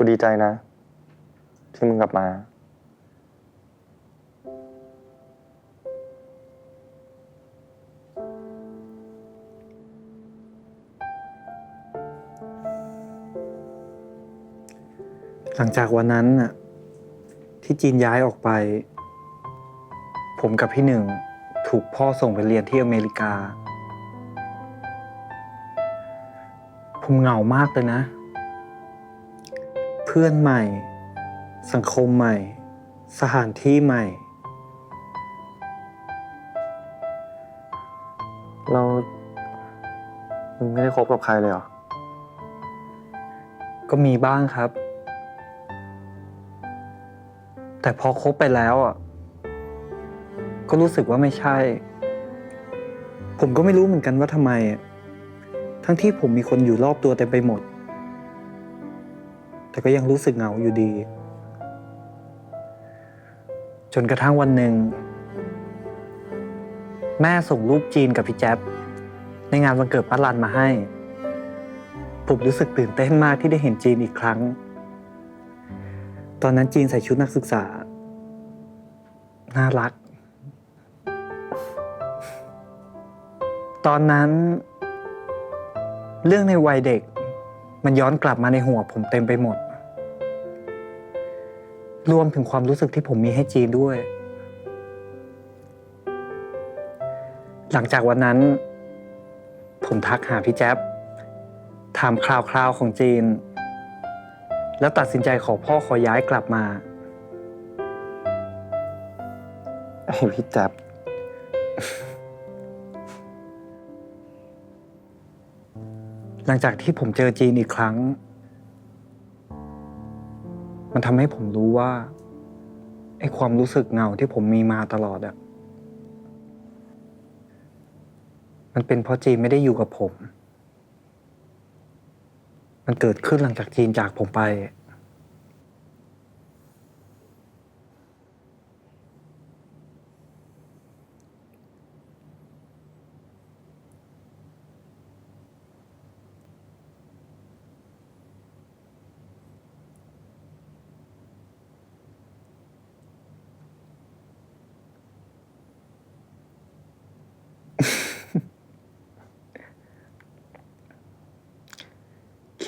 กูดีใจนะ ที่มึงกลับมา หลังจากวันนั้นน่ะที่จีนย้ายออกไป ผมกับพี่หนึ่งถูกพ่อส่งไปเรียนที่อเมริกา ผมเหงามากเลยนะ เพื่อนใหม่ สังคมใหม่ สถานที่ใหม่ เรามึงไม่ได้คบกับใครเลยเหรอ ก็มีบ้างครับ แต่พอคบไปแล้วอะ ก็รู้สึกว่าไม่ใช่ ผมก็ไม่รู้เหมือนกันว่าทำไม ทั้งที่ผมมีคนอยู่รอบตัวเต็มไปหมด แต่ก็ยังรู้สึกเหงาอยู่ดี จนกระทั่งวันหนึ่ง แม่ส่งรูปจีนกับพี่แจ๊บในงานวันเกิดป้ารันมาให้ ผมรู้สึกตื่นเต้นมากที่ได้เห็นจีนอีกครั้ง ตอนนั้นจีนใส่ชุดนักศึกษา น่ารัก ตอนนั้น เรื่องในวัยเด็กมันย้อนกลับมาในหัวผมเต็มไปหมด รวมถึงความรู้สึกที่ผมมีให้จีนด้วย หลังจากวันนั้น ผมทักหาพี่แจ๊บถามคราวๆของจีน แล้วตัดสินใจขอพ่อขอย้ายกลับมาไอ้พี่แจ๊บหลังจากที่ผมเจอจีนอีกครั้ง มันทำให้ผมรู้ว่าไอ้ความรู้สึกเหงาที่ผมมีมาตลอดอะมันเป็นเพราะจีนไม่ได้อยู่กับผม มันเกิดขึ้นหลังจากจีนจากผมไป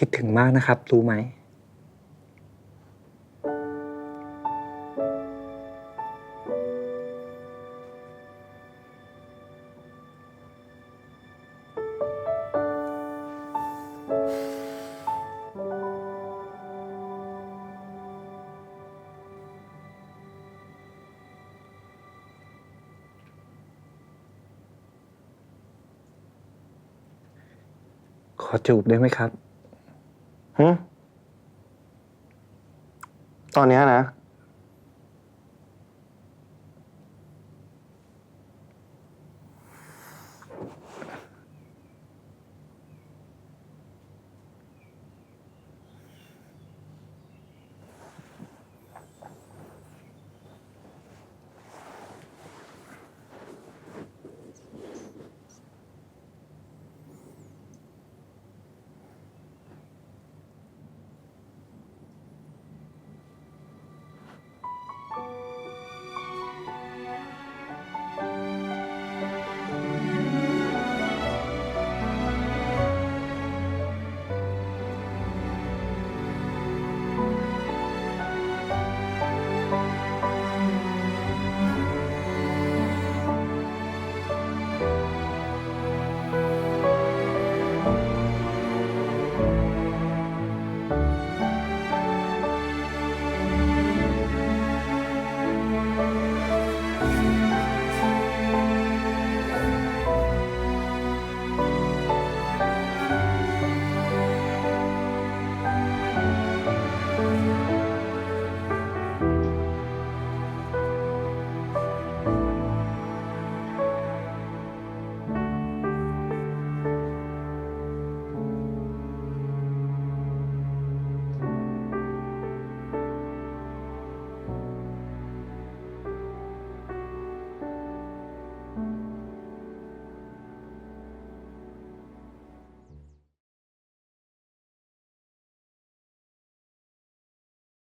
คิดถึงมากนะครับ รู้ไหม ขอจูบได้ไหมครับ ตอนเนี้ยนะ